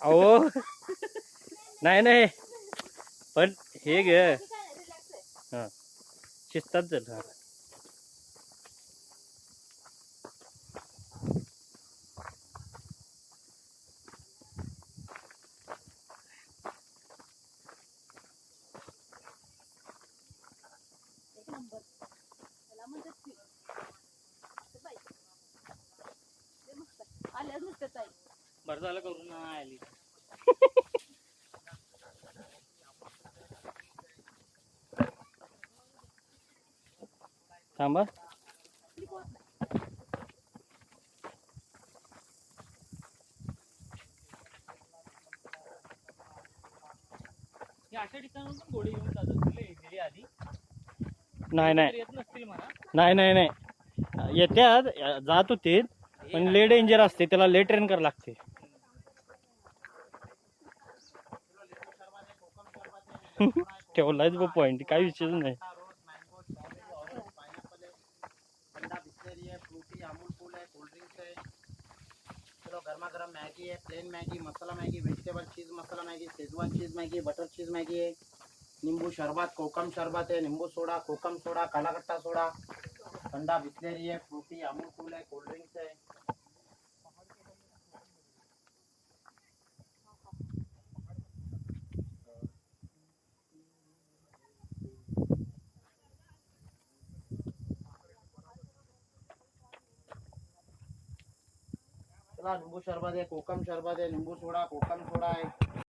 अहो. नाही नाही. पण हे ग हा. शिस्तात बरं झालं करून नाही आली? थांबा. हे अशा गोळी घेऊन आधी. नाही नाही. येत नसतील म्हणा. नाही नाही नाही. येत्यात जात होते पण ले डेंजर असते त्याला ले ट्रेन करावं लागते. ठेवलायच बघ पॉइंट काही विषयच नाही गर्मा गर्म मैगी है plain Maggi, masala Maggi vegetable cheese masala Maggi Schezwan cheese Maggi butter cheese Maggi है। नींबू शरबत, कोकम शरबत है, नींबू सोडा, कोकम सोडा, काला सोडा, ठंडा बिस्लेरी है, फ्रूटी, अमूल कूल है कोल्ड ड्रिंक्स है। चला नींबू शरबत है कोकम शरबत है नींबू सोडा कोकम सोडा है।